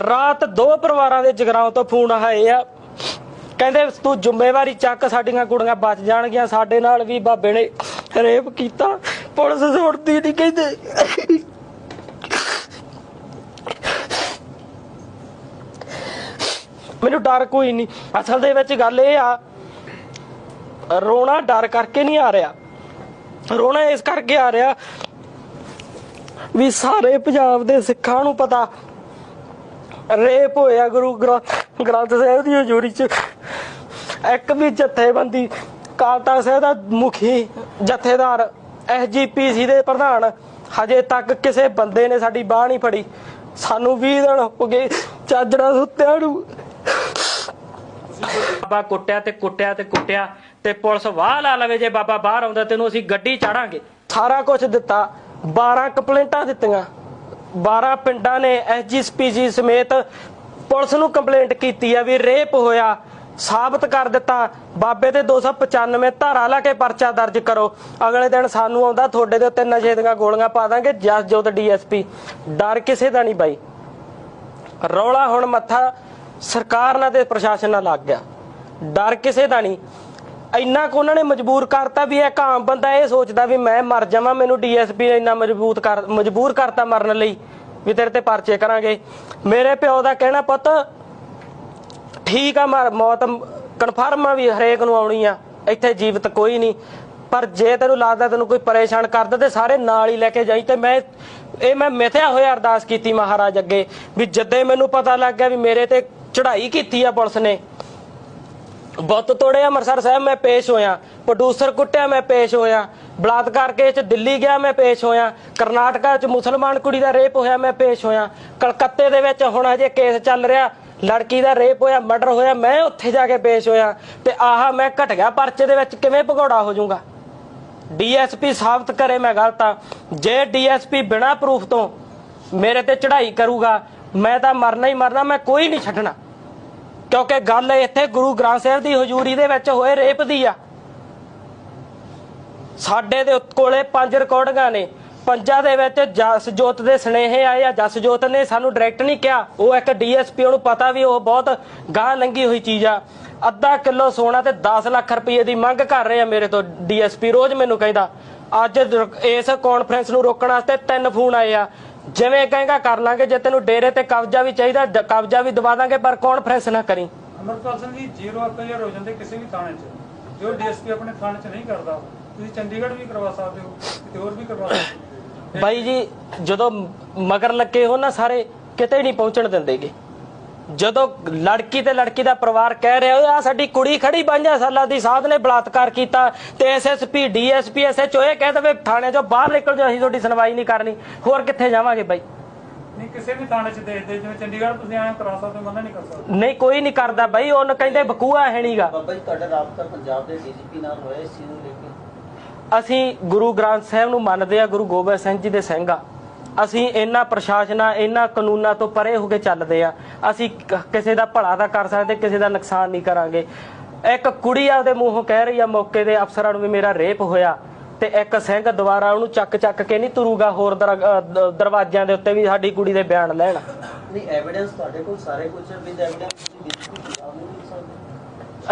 ਰਾਤ ਦੋ ਪਰਿਵਾਰਾਂ ਦੇ ਜਗਰਾਉਂ ਤੋਂ ਫੋਨ ਆਏ ਆ। ਕਹਿੰਦੇ, ਤੂੰ ਜ਼ਿੰਮੇਵਾਰੀ ਚੱਕ, ਸਾਡੀਆਂ ਕੁੜੀਆਂ ਬਚ ਜਾਣਗੀਆਂ, ਸਾਡੇ ਨਾਲ ਵੀ ਬਾਬੇ ਨੇ ਰੇਪ ਕੀਤਾ। ਪੁਲਿਸ ਸੁਣਦੀ ਨਹੀਂ ਕਹਿੰਦੇ। ਮੈਨੂੰ ਡਰ ਕੋਈ ਨਹੀਂ ਅਸਲ ਦੇ ਵਿੱਚ ਗੱਲ ਇਹ ਆ, ਰੋਣਾ ਡਰ ਕਰਕੇ ਨਹੀਂ ਆ ਰਿਹਾ। ਰੋਣਾ ਇਸ ਕਰਕੇ ਆ ਰਿਹਾ ਵੀ ਸਾਰੇ ਪੰਜਾਬ ਦੇ ਸਿੱਖਾਂ ਨੂੰ ਪਤਾ ਰੇਪ ਹੋਇਆ ਗੁਰੂ ਗ੍ਰੰ- ਗ੍ਰੰਥ ਸਾਹਿਬ ਦੀ ਹਜ਼ੂਰੀ ਚ। ਇੱਕ ਵੀ ਜਥੇਬੰਦੀ ਕਾਲਤਾ ਸਾਹਿਬ ਦਾ ਮੁਖੀ ਜਥੇਦਾਰ ਐਸਜੀਪੀਸੀ ਦੇ ਪ੍ਰਧਾਨ ਹਜੇ ਤੱਕ ਕਿਸੇ ਬੰਦੇ ਨੇ ਸਾਡੀ ਬਾਹ ਨਹੀਂ ਫੜੀ। ਸਾਨੂੰ 20 ਦਿਨ ਹੋ ਗਏ ਚਾਜੜਾ ਸੁੱਤਿਆਂ ਨੂੰ। ਬਾਬਾ ਕੁੱਟਿਆ ਤੇ ਕੁੱਟਿਆ ਤੇ ਕੁੱਟਿਆ ਤੇ ਪੁਲਿਸ ਵਾਹ ਲਾ ਲਵੇ ਜੇ ਬਾਬਾ ਬਾਹਰ ਆਉਂਦਾ ਤੈਨੂੰ ਅਸੀਂ ਗੱਡੀ ਚਾੜਾਂਗੇ। ਸਾਰਾ ਕੁਝ ਦਿੱਤਾ 12 ਕੰਪਲੇਂਟਾਂ ਦਿੱਤੀਆਂ। 12 ਪਿੰਡਾਂ ਨੇ ਐਸਜੀਪੀਜੀ ਸਮੇਤ ਪੁਲਿਸ ਨੂੰ ਕੰਪਲੇਂਟ ਕੀਤੀ ਆ ਵੀ ਰੇਪ ਹੋਇਆ, ਸਾਬਤ ਕਰ ਦਿੱਤਾ। ਬਾਬੇ ਤੇ 295 ਧਾਰਾ ਲਾ ਕੇ ਪਰਚਾ ਦਰਜ ਕਰੋ। ਅਗਲੇ ਦਿਨ ਸਾਨੂੰ ਆਉਂਦਾ, ਤੁਹਾਡੇ ਦੇ ਉੱਤੇ ਨਸ਼ੇ ਦੀਆਂ ਗੋਲੀਆਂ ਪਾ ਦਾਂਗੇ, ਜਸਜੋਤ ਡੀਐਸਪੀ। ਡਰ ਕਿਸੇ ਦਾ ਨਹੀਂ ਬਾਈ। ਰੌਲਾ ਹੁਣ ਮੱਥਾ ਸਰਕਾਰ ਨਾਲ ਤੇ ਪ੍ਰਸ਼ਾਸਨ ਨਾਲ ਲੱਗ ਗਿਆ। ਡਰ ਕਿਸੇ ਦਾ ਨਹੀਂ। ਇੰਨਾ ਕੁ ਉਹਨਾਂ ਨੇ ਮਜਬੂਰ ਕਰਤਾ ਵੀ ਇੱਕ ਆਮ ਬੰਦਾ ਇਹ ਸੋਚਦਾ ਵੀ ਮੈਂ ਮਰ ਜਾਵਾਂ, ਮੈਨੂੰ ਡੀਐਸਪੀ ਨੇ ਇੰਨਾ ਮਜਬੂਤ ਕਰ, ਮਜਬੂਰ ਕਰਤਾ ਮਰਨ ਲਈ ਵੀ ਤੇਰੇ ਤੇ ਪਰਚੇ ਕਰਾਂਗੇ। ਮੇਰੇ ਪਿਓ ਦਾ ਕਹਿਣਾ, ਪੁੱਤ, ਠੀਕ ਆ ਮਰ- ਮੌਤ ਕਨਫਰਮ ਆ ਵੀ ਹਰੇਕ ਨੂੰ ਆਉਣੀ ਆ, ਇੱਥੇ ਜੀਵਤ ਕੋਈ ਨਹੀਂ। ਪਰ ਜੇ ਤੈਨੂੰ ਲੱਗਦਾ ਤੈਨੂੰ ਕੋਈ ਪਰੇਸ਼ਾਨ ਕਰਦਾ ਤੇ ਸਾਰੇ ਨਾਲ ਹੀ ਲੈ ਕੇ ਜਾਈ ਤੇ ਮੈਂ, ਇਹ ਮੈਂ ਮਿਥਿਆ ਹੋਇਆ ਅਰਦਾਸ ਕੀਤੀ ਮਹਾਰਾਜ ਅੱਗੇ ਵੀ ਜਦੇ ਮੈਨੂੰ ਪਤਾ ਲੱਗ ਗਿਆ ਵੀ ਮੇਰੇ ਤੇ ਚੜ੍ਹਾਈ ਕੀਤੀ ਆ ਪੁਲਿਸ ਨੇ ਬੁੱਤ ਤੋੜੇ ਅੰਮ੍ਰਿਤਸਰ ਸਾਹਿਬ, ਮੈਂ ਪੇਸ਼ ਹੋਇਆ। ਪ੍ਰੋਡਿਊਸਰ ਕੁੱਟਿਆ, ਮੈਂ ਪੇਸ਼ ਹੋਇਆ। ਬਲਾਤਕਾਰ ਕੇਸ ਚ ਦਿੱਲੀ ਗਿਆ, ਮੈਂ ਪੇਸ਼ ਹੋਇਆ। ਕਰਨਾਟਕਾ ਚ ਮੁਸਲਮਾਨ ਕੁੜੀ ਦਾ ਰੇਪ ਹੋਇਆ, ਮੈਂ ਪੇਸ਼ ਹੋਇਆ। ਕਲਕੱਤੇ ਦੇ ਵਿੱਚ ਹੁਣ ਅਜੇ ਕੇਸ ਚੱਲ ਰਿਹਾ। ਲੜਕੀ ਦਾ ਰੇਪ ਹੋਇਆ, ਮਰਡਰ ਹੋਇਆ, ਮੈਂ ਉੱਥੇ ਜਾ ਕੇ ਪੇਸ਼ ਹੋਇਆ। ਤੇ ਆਹਾ ਮੈਂ ਘਟ ਗਿਆ ਪਰਚੇ ਦੇ ਵਿੱਚ, ਕਿਵੇਂ ਭਗੌੜਾ ਹੋ ਜਾਊਗਾ? ਡੀਐਸਪੀ ਸਾਬਤ ਕਰੇ ਮੈਂ ਗਲਤ ਆ। ਜੇ ਡੀਐਸਪੀ ਬਿਨਾ ਪ੍ਰੂਫ ਤੋਂ ਮੇਰੇ ਤੇ ਚੜ੍ਹਾਈ ਕਰੂਗਾ, ਮੈਂ ਤਾਂ ਮਰਨਾ ਹੀ ਮਰਨਾ, ਮੈਂ ਕੋਈ ਨਹੀਂ ਛੱਡਣਾ। ਕਿਉਂਕਿ ਗੱਲ ਇੱਥੇ ਗੁਰੂ ਗ੍ਰੰਥ ਸਾਹਿਬ ਦੀ ਹਜ਼ੂਰੀ ਦੇ ਵਿੱਚ ਹੋਏ ਰੇਪ ਦੀ ਆ। ਸਾਡੇ ਦੇ ਕੋਲੇ ਪੰਜ ਰਿਕਾਰਡਿੰਗਾਂ ਨੇ। ਪੰਜਾਂ ਦੇ ਵਿੱਚ ਜਸਜੋਤ ਦੇ ਸਨੇਹੇ ਆਏ ਆ। ਜਸਜੋਤ ਨੇ ਸਾਨੂੰ ਡਾਇਰੈਕਟ ਨਹੀਂ ਕਿਹਾ। ਉਹ ਇੱਕ ਡੀਐਸਪੀ, ਉਹਨੂੰ ਪਤਾ ਵੀ ਉਹ ਬਹੁਤ ਗਾਹ ਲੰਗੀ ਹੋਈ ਚੀਜ਼ ਆ। ਅੱਧਾ ਕਿਲੋ ਸੋਨਾ ਤੇ 10 ਲੱਖ ਰੁਪਏ ਦੀ ਮੰਗ ਕਰ ਰਹੇ ਆ ਮੇਰੇ ਤੋਂ ਡੀਐਸਪੀ। ਰੋਜ਼ ਮੈਨੂੰ ਕਹਿੰਦਾ, ਅੱਜ ਇਸ ਕਾਨਫਰੰਸ ਨੂੰ ਰੋਕਣ ਵਾਸਤੇ ਤਿੰਨ ਫੋਨ ਆਏ ਆ। ਜਿਵੇਂ ਕਹੇਗਾ ਕਰ ਲਾਂਗੇ ਜੇ ਤੈਨੂੰ ਡੇਰੇ ਤੇ ਕਬਜ਼ਾ ਵੀ ਚਾਹੀਦਾ ਕਬਜ਼ਾ ਵੀ ਦਵਾ ਦਾਂਗੇ ਪਰ ਕਾਨਫਰੰਸ ਨਾ ਕਰੀ? ਅਮਰਪਾਲ ਸਿੰਘ ਜੀ ਜ਼ੀਰੋ ਐਫਆਈਆਰ ਹੋ ਜਾਂਦੇ ਕਿਸੇ ਵੀ ਥਾਣੇ 'ਚ। ਜੋ ਡੀਐਸਪੀ ਆਪਣੇ ਥਾਣੇ 'ਚ ਨਹੀਂ ਕਰਦਾ ਤੁਸੀਂ ਚੰਡੀਗੜ੍ਹ ਵੀ ਕਰਵਾ ਸਕਦੇ ਹੋ ਕਿਤੇ ਹੋਰ ਵੀ ਕਰਵਾ ਸਕਦੇ ਹੋ। ਬਾਈ ਜੀ ਜਦੋਂ ਮਗਰ ਲੱਗੇ ਹੋ ਨਾ ਸਾਰੇ ਕਿਤੇ ਨਹੀਂ ਪਹੁੰਚਣ ਦਿੰਦੇਗੇ। ਜਦੋਂ ਲੜਕੀ ਤੇ ਲੜਕੀ ਦਾ ਪਰਿਵਾਰ ਕਹਿ ਰਿਹਾ ਆ ਸਾਡੀ ਕੁੜੀ ਖੜੀ 5 ਸਾਲਾਂ ਦੀ ਸਾਧ ਨੇ ਬਲਾਤਕਾਰ ਕੀਤਾ। ਤੇ ਐਸਐਸਪੀ ਡੀਐਸਪੀ ਐਸਐਚਓ ਇਹ ਕਹਿ ਦਵੇ ਥਾਣੇ ਚੋਂ ਬਾਹਰ ਨਿਕਲ ਜਾਓ ਅਸੀਂ ਤੁਹਾਡੀ ਸੁਣਵਾਈ ਨਹੀਂ ਕਰਨੀ। ਹੋਰ ਕਿੱਥੇ ਜਾਵਾਂਗੇ ਬਾਈ? ਨਹੀਂ ਕਿਸੇ ਵੀ ਥਾਣੇ 'ਚ ਦੇਖਦੇ ਜਿਵੇਂ ਚੰਡੀਗੜ੍ਹ ਤੁਸੀਂ ਆਏ ਕਰਾ ਸਕਦੇ ਹੋ ਮਨਾ ਨਹੀਂ ਕਰ ਸਕਦੇ। ਨਹੀਂ ਕੋਈ ਨਹੀਂ ਕਰਦਾ ਬਾਈ ਉਹਨ ਕਹਿੰਦੇ ਬਕੂਆ ਹੈ ਨਹੀਂਗਾ ਬਾਬਾ ਜੀ ਤੁਹਾਡਾ ਰਾਬਤਾ ਪੰਜਾਬ ਦੇ ਡੀਜੀਪੀ ਨਾਲ ਹੋਇਆ ਇਸ ਚੀਜ਼ ਨੂੰ ਲੈ ਕੇ। ਅਸੀਂ ਗੁਰੂ ਗ੍ਰੰਥ ਸਾਹਿਬ ਨੂੰ ਮੰਨਦੇ ਆ ਗੁਰੂ ਗੋਬਿੰਦ ਸਿੰਘ ਜੀ ਦੇ ਸਿੰਘ ਆ। ਅਸੀਂ ਇਹਨਾਂ ਪ੍ਰਸ਼ਾਸਨਾਂ ਇਹਨਾਂ ਕਾਨੂੰਨਾਂ ਤੋਂ ਪਰੇ ਹੋ ਕੇ ਚੱਲਦੇ ਆ। ਅਸੀਂ ਕ- ਕਿਸੇ ਦਾ ਭਲਾ ਤਾਂ ਕਰ ਸਕਦੇ ਕਿਸੇ ਦਾ ਨੁਕਸਾਨ ਨਹੀਂ ਕਰਾਂਗੇ। ਇੱਕ ਕੁੜੀ ਆਪਦੇ ਮੂੰਹੋਂ ਕਹਿ ਰਹੀ ਆ ਮੌਕੇ ਦੇ ਅਫਸਰਾਂ ਨੂੰ ਵੀ ਮੇਰਾ ਰੇਪ ਹੋਇਆ ਤੇ ਇੱਕ ਸਿੰਘ ਦੁਬਾਰਾ ਉਹਨੂੰ ਚੱਕ ਚੱਕ ਕੇ ਨਹੀਂ ਤੁਰੂਗਾ ਹੋਰ ਦਰ- ਅ, ਦ- ਦਰਵਾਜ਼ਿਆਂ ਦੇ ਉੱਤੇ ਵੀ ਸਾਡੀ ਕੁੜੀ ਦੇ ਬਿਆਨ ਲੈਣ। ਨਹੀਂ ਐਵੀਡੈਂਸ ਤੁਹਾਡੇ ਕੋਲ ਸਾਰੇ ਕੁਝ ਵਿਦ ਐਵੀਡੈਂਸ ਤੁਸੀਂ ਡੀਜੀਪੀ ਪੰਜਾਬ ਨੂੰ ਲਿਖ ਸਕਦੇ।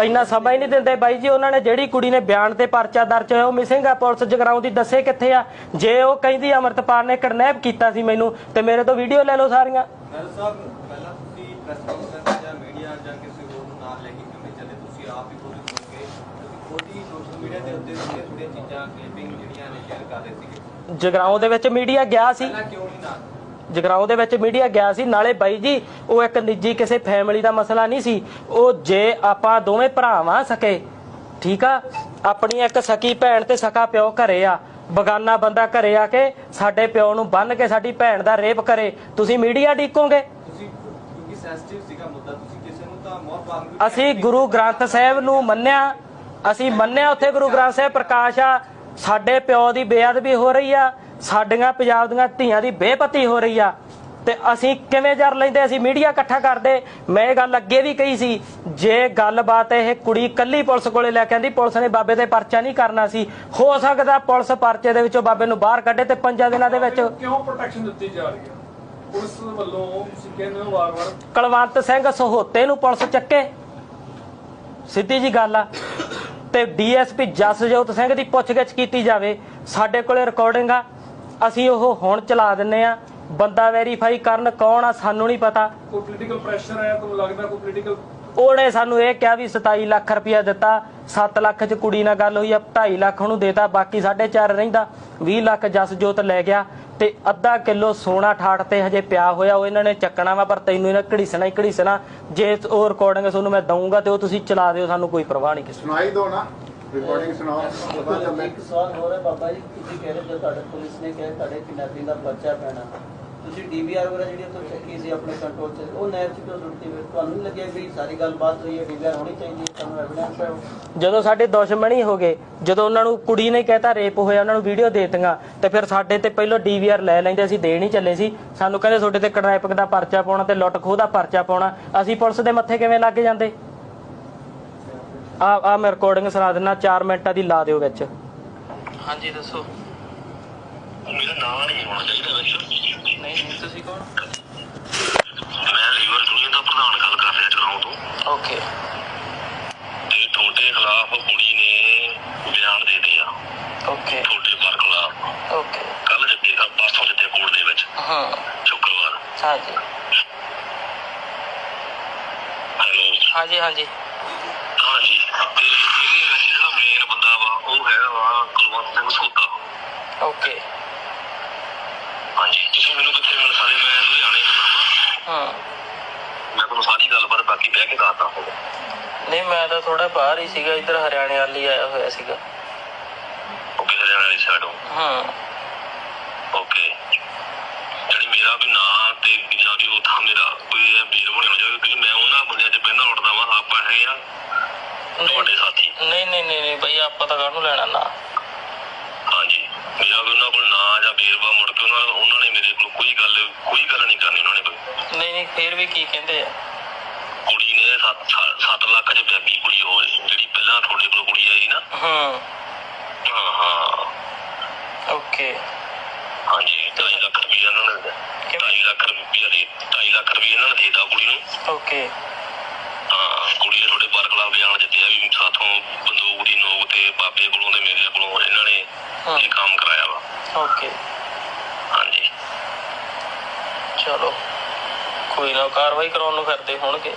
ਇੰਨਾ ਸਮਾਂ ਹੀ ਨਹੀਂ ਦਿੰਦੇ ਬਾਈ ਜੀ ਉਹਨਾਂ ਨੇ ਜਿਹੜੀ ਕੁੜੀ ਨੇ ਬਿਆਨ ਤੇ ਪਰਚਾ ਦਰਜ ਹੋਇਆ ਉਹ ਮਿਸਿੰਗ ਆ ਪੁਲਿਸ ਜਗਰਾਉਂ ਦੀ ਦੱਸੇ ਕਿੱਥੇ ਆ? ਜੇ ਉਹ ਕਹਿੰਦੀ ਅਮਰਤਪਾਲ ਨੇ ਕਿਡਨੈਪ ਕੀਤਾ ਸੀ ਮੈਨੂੰ ਤੇ ਮੇਰੇ ਤੋਂ ਵੀਡੀਓ ਲੈ ਲਓ ਸਾਰੀਆਂ। ਮੈਡਮ ਸਾਹਿਬ ਪਹਿਲਾਂ ਤੁਸੀਂ ਪ੍ਰੈਸ ਕਾਨਫਰੰਸ ਜਾਂ ਮੀਡੀਆ ਜਾਂ ਕਿਸੇ ਹੋਰ ਨੂੰ ਨਾਲ ਲੈ ਕੇ ਕਿਵੇਂ ਚੱਲੇ? ਤੁਸੀਂ ਆਪ ਹੀ ਖੁਦ ਸੁਣ ਕੇ ਤੁਸੀਂ ਖੁਦ ਹੀ ਸੋਸ਼ਲ ਮੀਡੀਆ ਦੇ ਉੱਤੇ ਥੋੜ੍ਹੀਆਂ ਥੋੜ੍ਹੀਆਂ ਚੀਜ਼ਾਂ ਕਲਿੱਪਿੰਗ ਜਿਹੜੀਆਂ ਨੇ ਸ਼ੇਅਰ ਕਰ ਰਹੇ ਸੀਗੇ। ਜਗਰਾਉਂ ਦੇ ਵਿੱਚ ਮੀਡੀਆ ਗਿਆ ਸੀ। ਪਹਿਲਾਂ ਕਿਉਂ ਨਹੀਂ ਨਾਲ? ਜਗਰਾਉਂ ਦੇ ਵਿੱਚ ਮੀਡੀਆ ਗਿਆ ਸੀ। ਨਾਲੇ ਬਾਈ ਜੀ, ਉਹ ਇੱਕ ਨਿੱਜੀ ਕਿਸੇ ਫੈਮਿਲੀ ਦਾ ਮਸਲਾ ਨਹੀਂ ਸੀ। ਉਹ ਜੇ ਆਪਾਂ ਦੋਵੇਂ ਭਰਾਵਾਂ ਸਕੇ, ਠੀਕ ਆ? ਆਪਣੀ ਇੱਕ ਸਕੀ ਭੈਣ ਤੇ ਸਕਾ ਪਿਓ ਘਰੇ ਆ। ਬਗਾਨਾ ਬੰਦਾ ਘਰੇ ਆ ਕੇ ਸਾਡੇ ਪਿਓ ਨੂੰ ਬੰਨ ਕੇ ਸਾਡੀ ਭੈਣ ਦਾ ਰੇਪ ਕਰੇ। ਤੁਸੀਂ ਮੀਡੀਆ ਡੀਕੋਗੇ? ਅਸੀਂ ਗੁਰੂ ਗ੍ਰੰਥ ਸਾਹਿਬ ਨੂੰ ਮੰਨਿਆ। ਅਸੀਂ ਮੰਨਿਆ ਉੱਥੇ ਗੁਰੂ ਗ੍ਰੰਥ ਸਾਹਿਬ ਪ੍ਰਕਾਸ਼ ਆ। ਸਾਡੇ ਪਿਓ ਦੀ ਬੇਅਦਬੀ ਹੋ ਰਹੀ ਆ। ਸਾਡੀਆਂ ਪੰਜਾਬ ਦੀਆਂ ਧੀਆਂ ਦੀ ਬੇਪਤੀ ਹੋ ਰਹੀ ਆ ਤੇ ਅਸੀਂ ਕਿਵੇਂ ਜਰ ਲੈਂਦੇ ਅਸੀਂ ਮੀਡੀਆ ਇਕੱਠਾ ਕਰਦੇ। ਮੈਂ ਇਹ ਗੱਲ ਅੱਗੇ ਵੀ ਕਹੀ ਸੀ ਜੇ ਗੱਲਬਾਤ ਇਹ ਕੁੜੀ ਕੱਲੀ ਪੁਲਿਸ ਕੋਲੇ ਲੈ ਕੇ ਆਂਦੀ ਪੁਲਿਸ ਨੇ ਬਾਬੇ ਤੇ ਪਰਚਾ ਨਹੀਂ ਕਰਨਾ ਸੀ। ਹੋ ਸਕਦਾ ਪੁਲਿਸ ਪਰਚੇ ਦੇ ਵਿੱਚੋਂ ਬਾਬੇ ਨੂੰ ਬਾਹਰ ਕੱਢੇ ਤੇ ਪੰਜਾਂ ਦਿਨਾਂ ਦੇ ਵਿੱਚ ਕਿਉਂ ਪ੍ਰੋਟੈਕਸ਼ਨ ਦਿੱਤੀ ਜਾ ਰਹੀ ਹੈ ਪੁਲਿਸ ਵੱਲੋਂ ਕਹਿੰਦੇ ਹੋ ਵਾਰ-ਵਾਰ। ਕੁਲਵੰਤ ਸਿੰਘ ਸਹੋਤੇ ਨੂੰ ਪੁਲਿਸ ਚੱਕੇ। ਸਿੱਧੀ ਜੀ ਗੱਲ ਆ। ਤੇ ਡੀਐਸਪੀ ਜਸਜੋਤ ਸਿੰਘ ਦੀ ਪੁੱਛਗਿੱਛ ਕੀਤੀ ਜਾਵੇ ਸਾਡੇ ਕੋਲੇ ਰਿਕਾਰਡਿੰਗ ਆ। ਅਸੀਂ ਉਹ ਹੁਣ ਚਲਾ ਦਿੰਨੇ ਆ। ਬੰਦਾ ਵੈਰੀਫਾਈ ਕਰਨ ਕੌਣ ਆ ਸਾਨੂੰ ਨਹੀਂ ਪਤਾ। ਕੋਈ ਪੋਲੀਟੀਕਲ ਪ੍ਰੈਸ਼ਰ ਆਇਆ ਤੁਹਾਨੂੰ ਲੱਗਦਾ ਕੋਈ ਪੋਲੀਟੀਕਲ ਉਹਨੇ ਸਾਨੂੰ ਇਹ ਕਿਹਾ ਵੀ 27 ਲੱਖ ਰੁਪਇਆ ਦਿੱਤਾ 7 ਲੱਖ ਚ ਕੁੜੀ ਨਾਲ ਗੱਲ ਹੋਈ ਆ 2.5 ਲੱਖ ਉਹਨੂੰ ਦੇਤਾ ਬਾਕੀ 4.5 ਰਹਿੰਦਾ। 20 ਲੱਖ ਜਸਜੋਤ ਲੈ ਗਿਆ ਤੇ ਅੱਧਾ ਕਿਲੋ ਸੋਨਾ ਠਾਠ ਤੇ ਹਜੇ ਪਿਆ ਹੋਇਆ ਉਹ ਇਹਨਾਂ ਨੇ ਚੱਕਣਾ ਵਾ ਪਰ ਤੈਨੂੰ ਇਹਨਾਂ ਘੜੀਸਣਾ ਹੀ ਘੜੀਸਣਾ ਜੇ ਉਹ ਰਿਕਾਰਡਿੰਗ ਤੁਹਾਨੂੰ ਮੈਂ ਦਊਂਗਾ ਤੇ ਉਹ ਤੁਸੀਂ ਚਲਾ ਦਿਓ ਸਾਨੂੰ ਕੋਈ ਪਰਵਾਹ ਨਹੀਂ ਕਿਸੇ ਸੁਣਾਈ ਦੋ ਨਾ। ਰਿਕਾਰਡਿੰਗ ਸੁਣਾਓ ਤੋਂ ਬਾਅਦ ਇੱਕ ਸਵਾਲ ਹੋ ਰਿਹਾ ਬਾਬਾ ਜੀ ਤੁਸੀਂ ਕਹਿ ਰਹੇ ਹੋ ਤੁਹਾਡੇ ਪੁਲਿਸ ਨੇ ਕਿਹਾ ਤੁਹਾਡੇ ਕਿਡਨੈਪਿੰਗ ਦਾ ਪਰਚਾ ਪੈਣਾ। ਤੁਸੀਂ ਡੀਵੀਆਰ ਵਗੈਰਾ ਜਿਹੜੀ ਉੱਥੋਂ ਚੱਕੀ ਸੀ ਆਪਣੇ ਕੰਟਰੋਲ 'ਚ ਉਹ ਨੈਬ 'ਚ ਕਿਉਂ ਸੁੱਟੀ? ਫਿਰ ਤੁਹਾਨੂੰ ਨਹੀਂ ਲੱਗਿਆ ਵੀ ਸਾਰੀ ਗੱਲਬਾਤ ਹੋਈ ਹੈ ਡੀਵੀਆਰ ਹੋਣੀ ਚਾਹੀਦੀ ਹੈ ਤੁਹਾਨੂੰ ਐਵੀਡੈਂਸ ਹੈ? ਜਦੋਂ ਸਾਡੇ ਦੁਸ਼ਮਣੀ ਹੋ ਗਏ ਜਦੋਂ ਉਹਨਾਂ ਨੂੰ ਕੁੜੀ ਨੇ ਕਹਿਤਾ ਰੇਪ ਹੋਇਆ ਉਹਨਾਂ ਨੂੰ ਵੀਡੀਓ ਦੇ ਦਿੱਤੀਆਂ ਤੇ ਫਿਰ ਸਾਡੇ ਤੇ ਪਹਿਲਾਂ ਡੀਵੀਆਰ ਲੈ ਲੈਂਦੇ ਅਸੀਂ ਦੇਣ ਹੀ ਚੱਲੇ ਸੀ। ਸਾਨੂੰ ਕਹਿੰਦੇ ਤੁਹਾਡੇ ਤੇ ਕਿਡਨੈਪਿੰਗ ਦਾ ਪਰਚਾ ਪਾਉਣਾ ਤੇ ਲੁੱਟ ਖੋਹ ਦਾ ਪਰਚਾ ਪਾਉਣਾ। ਅਸੀਂ ਪੁਲਿਸ ਦੇ ਮੱਥੇ ਕਿਵੇਂ ਲੱਗ ਜਾਂਦੇ? ਆ ਆ ਮੈਂ ਰਿਕਾਰਡਿੰਗ ਸੁਣਾ ਦਿੰਦਾ 4 ਮਿੰਟਾਂ ਦੀ ਲਾ ਦਿਓ ਵਿੱਚ। ਹਾਂਜੀ ਦੱਸੋ। ਮੇਰਾ ਨਾਮ ਨਹੀਂ ਹੋਣਾ ਚਾਹੀਦਾ ਵਿੱਚ। ਨਹੀਂ ਤੁਸੀਂ ਕੌਣ? ਮੈਂ ਲੀਵਰ ਯੂਨੀਅਨ ਦਾ ਪ੍ਰਧਾਨ ਗੱਲ ਕਰ ਰਿਹਾ ਜਗਰਾਉਂ ਤੋਂ ਓਕੇ ਤੇ ਤੁਹਾਡੇ ਖਿਲਾਫ ਕੁੜੀ ਨੇ ਬਿਆਨ ਦੇ ਦਿਆ ਓਕੇ ਤੁਹਾਡੇ ਪਰ ਖਿਲਾਫ। ਓਕੇ ਕੱਲ ਜਿੱਤੇ ਆ ਪਰਸੋਂ ਜਿੱਤੇ ਕੋਰਟ ਦੇ ਵਿੱਚ। ਹਾਂ। ਸ਼ੁੱਕਰਵਾਰ। ਹਾਂਜੀ। ਹੈਲੋ। ਹਾਂਜੀ ਹਾਂਜੀ ਹਾਂਜੀ। ਤੇ ਇਹਦੇ ਵਿੱਚ ਜਿਹੜਾ ਮੇਨ ਬੰਦਾ ਵਾ ਉਹ ਹੈਗਾ ਵਾ ਕੁਲਵੰਤ ਸਿੰਘ ਸੋਤਾ। ਓਕੇ ਹਾਂਜੀ ਤੁਸੀਂ ਮੈਨੂੰ ਕਿੱਥੇ ਮਿਲ ਸਕਦੇ? ਮੈਂ ਲੁਧਿਆਣੇ ਹੁੰਦਾ ਵਾ। ਹਾਂ। ਮੈਂ ਤੁਹਾਨੂੰ ਸਾਰੀ ਗੱਲਬਾਤ ਬਾਕੀ ਬਹਿ ਕੇ ਦੱਸਦਾ ਹਾਂ। ਨਹੀਂ ਮੈਂ ਤਾਂ ਥੋੜਾ ਬਾਹਰ ਹੀ ਸੀਗਾ ਇੱਧਰ ਹਰਿਆਣੇ ਵਾਲੀ ਆਇਆ ਹੋਇਆ ਸੀਗਾ। ਓਕੇ ਹਰਿਆਣਾ ਵਾਲੀ ਸਾਈਡ ਹਾਂ ਓਕੇ ਜਿਹੜੀ ਮੇਰਾ ਵੀ ਨਾਂ ਤੇ ਜਾਂ ਕਿ ਉਹ ਤਾਂ ਮੇਰਾ ਕੋਈ ਇਹ ਵੀਰ ਬਣਿਆ ਜਾਵੇ ਕਿਉਂਕਿ ਮੈਂ ਉਹਨਾਂ ਬੰਦਿਆਂ 'ਚ ਪਹਿਲਾਂ ਉੱਠਦਾ ਵਾਂ ਆਪਾਂ ਹੈਗੇ ਆ ਤੁਹਾਡੇ ਸਾਥੀ। ਨਹੀਂ ਨਹੀਂ ਨਹੀਂ ਨਹੀਂ ਬਈ ਆਪਾਂ ਤਾਂ ਕਾਹਨੂੰ ਲੈਣਾ ਨਾ। ਹਾਂਜੀ। ਮੇਰਾ ਵੀ ਉਹਨਾਂ ਕੋਲ ਨਾਂ ਜਾਂ ਵੇਰਵਾ ਮੁੜ ਕੇ ਉਹਨਾਂ ਉਹਨਾਂ ਨੇ ਮੇਰੇ ਕੋਲ ਕੋਈ ਗੱਲ ਕੋਈ ਗੱਲ ਨਹੀਂ ਕਰਨੀ ਉਹਨਾਂ ਨੇ ਕੋਈ ਨਹੀਂ ਨਹੀਂ ਫੇਰ ਵੀ ਕੀ ਕਹਿੰਦੇ ਆ? ਕੁੜੀ ਨੇ 7 ਲੱਖ 'ਚ ਬੈਗੀ ਕੁੜੀ ਹੋਏ ਜਿਹੜੀ ਪਹਿਲਾਂ ਤੁਹਾਡੇ ਕੋਲ ਕੁੜੀ ਆਈ ਨਾ। ਹਾਂ। ਹਾਂ ਹਾਂ। ਓਕੇ। ਹਾਂਜੀ 2.5 ਲੱਖ ਰੁਪਏ ਇਹਨਾਂ ਨੇ 2.5 ਲੱਖ ਰੁਪਏ ਦੇ 2.5 ਲੱਖ ਰੁਪਏ ਇਹਨਾਂ ਨੇ ਦੇਤਾ ਕੁੜੀ ਨੂੰ। ਓਕੇ ਹਾਂ ਕੁੜੀ ਨੇ ਤੁਹਾਡੇ ਪਰ ਖਿਲਾਫ ਬਿਆਨ ਦਿੱਤੇ ਆ ਵੀ ਸਾਥੋਂ ਬੰਦੂਕ ਦੀ ਨੋਕ ਤੇ ਬਾਬੇ ਕੋਲੋਂ ਤੇ ਮੇਰੇ ਕੋਲੋਂ ਇਹਨਾਂ ਨੇ ਇਹ ਕੰਮ ਕਰਾਇਆ ਵਾ। ਓਕੇ। ਹਾਂਜੀ। ਚਲੋ। ਕੋਈ ਨਾ ਕਾਰਵਾਈ ਕਰਾਉਣ ਨੂੰ ਫਿਰਦੇ ਹੋਣਗੇ।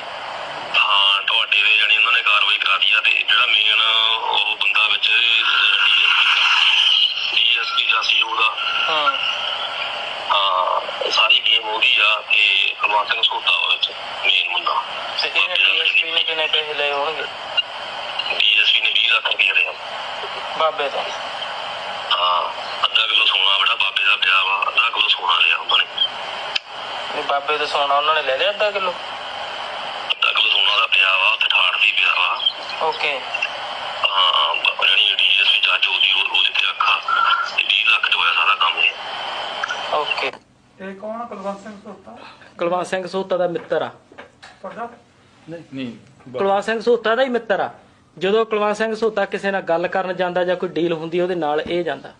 ਹਾਂ ਤੁਹਾਡੇ ਦੇ ਜਾਨੀ ਉਹਨਾਂ ਨੇ ਕਾਰਵਾਈ ਕਰਾ ਦਿੱਤੀ ਆ ਤੇ ਜਿਹੜਾ ਮੇਨ ਉਹ ਬੰਦਾ ਵਿੱਚ ਡੀਐਸਪੀ ਜਾਸੀ ਉਹਦਾ ਹਾਂ। ਹਾਂ ਇਹ ਸਾਰੀ ਗੇਮ ਉਹਦੀ ਆ ਤੇ ਕੁਲਵੰਤ ਸਿੰਘ ਸੋਤਾ ਵਾ ਵਿੱਚ ਮੇਨ ਮੁੰਡਾ। ਤੇ ਇਹਨੇ ਡੀਐਸਪੀ ਨੇ ਕਿੰਨੇ ਪੈਸੇ ਲਏ ਹੋਣਗੇ ਡੀਐਸਪੀ ਨੇ 20 ਲੱਖ ਰੁਪਏ ਲਿਆ ਬਾਬੇ ਤੋਂ ਹਾਂ ਅੱਧਾ ਕਿਲੋ ਸੋਨਾ ਬੜਾ ਬਾਬੇ ਦਾ ਪਿਆ ਵਾ ਅੱਧਾ ਕਿਲੋ ਸੋਨਾ ਲਿਆ ਉਹਨਾਂ ਨੇ। ਨਹੀਂ ਬਾਬੇ ਤੋਂ ਸੋਨਾ ਉਹਨਾਂ ਨੇ ਲੈ ਲਿਆ ਅੱਧਾ ਕਿਲੋ? ਅੱਧਾ ਕਿਲੋ ਸੋਨਾ ਦਾ ਪਿਆ ਵਾ ਉੱਥੇ ਠਾੜ ਦੀ ਪਿਆ ਵਾ। ਓਕੇ ਹਾਂ ਬ- ਜਾਣੀ ਡੀਐਸਪੀ ਜੱਜ ਉਹਦੀ ਉਹ- ਉਹਦੇ ਤੇ ਅੱਖਾਂ ਤੇ 20 ਲੱਖ ਚ ਹੋਇਆ ਸਾਰਾ ਕੰਮ ਇਹ। ਓਕੇ ਇਹ ਕੌਣ ਆ? ਕੁਲਵੰਤ ਸਿੰਘ ਸੋਤਾ? ਕੁਲਵੰਤ ਸਿੰਘ ਸੋਤਾ ਦਾ ਮਿੱਤਰ ਆ। ਤੁਹਾਡਾ ਕੁਲਵੰਤ ਸਿੰਘ ਸੋਤਾ ਦਾ ਹੀ ਮਿੱਤਰ ਆ। ਜਦੋਂ ਕੁਲਵੰਤ ਸਿੰਘ ਸੋਤਾ ਕਿਸੇ ਨਾਲ ਗੱਲ ਕਰਨ ਜਾਂਦਾ ਜਾਂ ਕੋਈ ਡੀਲ ਹੁੰਦੀ ਉਹਦੇ ਨਾਲ ਇਹ ਜਾਂਦਾ।